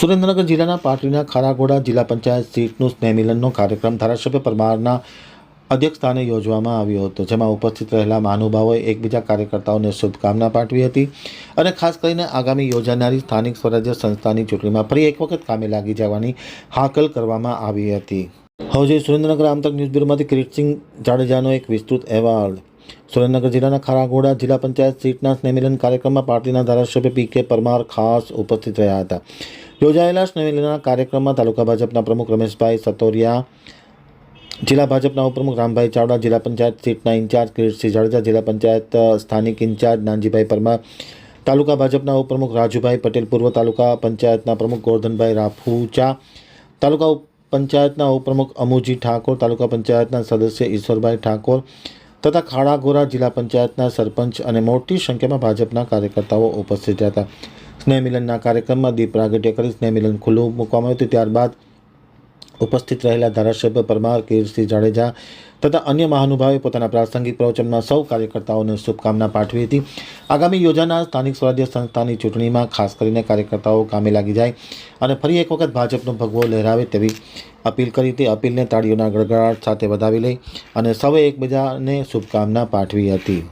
સુરેન્દ્રનગર જિલ્લાના પાટડીના ખારાગોડા જિલ્લા પંચાયત સીટનું સ્નેહમિલનનો કાર્યક્રમ ધારાસભ્ય પરમારના અધ્યક્ષસ્થાને યોજવામાં આવ્યો હતો, જેમાં ઉપસ્થિત રહેલા મહાનુભાવોએ એકબીજા કાર્યકર્તાઓને શુભકામના પાઠવી હતી અને ખાસ કરીને આગામી યોજાનારી સ્થાનિક સ્વરાજ્ય સંસ્થાની ચૂંટણીમાં ફરી એક વખત કામે લાગી જવાની હાકલ કરવામાં આવી હતી. હવે સુરેન્દ્રનગર આમતક ન્યૂઝ બ્યુરોમાંથી કિરીટસિંહ જાડેજાનો એક વિસ્તૃત અહેવાલ. સુરેન્દ્રનગર જિલ્લાના ખારાઘોડા જિલ્લા પંચાયત સીટના સ્નેહમિલન કાર્યક્રમમાં પાર્ટીના ધારાસભ્ય પી કે પરમાર ખાસ ઉપસ્થિત રહ્યા હતા. યોજાયેલા સ્નેહમિલનના કાર્યક્રમમાં તાલુકા ભાજપના પ્રમુખ રમેશભાઈ સતોરિયા, જિલ્લા ભાજપના ઉપપ્રમુખ રામભાઈ ચાવડા, જિલ્લા પંચાયત સીટના ઇન્ચાર્જ કિરીટસિંહ જાડેજા, જિલ્લા પંચાયત સ્થાનિક ઇન્ચાર્જ નાનજીભાઈ પરમાર, તાલુકા ભાજપના ઉપપ્રમુખ રાજુભાઈ પટેલ, પૂર્વ તાલુકા પંચાયતના પ્રમુખ ગોરધનભાઈ રાફુચા, તાલુકા પંચાયતના ઉપપ્રમુખ અમુજી ઠાકોર, તાલુકા પંચાયતના સદસ્ય ઈશ્વરભાઈ ઠાકોર તથા ખાડાગોરા જિલ્લા પંચાયતના સરપંચ અને મોટી સંખ્યામાં ભાજપના કાર્યકર્તાઓ ઉપસ્થિત રહ્યા હતા. સ્નેહમિલનના કાર્યક્રમમાં દીપ પ્રાગટ્ય કરી સ્નેહમિલન ખુલ્લું મૂકવામાં આવ્યું ત્યારબાદ ઉપસ્થિત રહેલા ધારાસભ્ય પરમાર કીરસિંહ જાડેજા તથા અન્ય મહાનુભાવે પોતાના પ્રાસંગિક પ્રવચનમાં સૌ કાર્યકર્તાઓને શુભકામના પાઠવી હતી. આગામી યોજાનાર સ્થાનિક સ્વરાજ્ય સંસ્થાની ચૂંટણીમાં ખાસ કરીને કાર્યકર્તાઓ કામે લાગી જાય અને ફરી એક વખત ભાજપનો ભગવો લહેરાવે તેવી અપીલ કરી હતી. અપીલને તાળીઓના ગડગડાટ સાથે વધાવી લઈ અને સૌએ એકબીજાને શુભકામના પાઠવી હતી.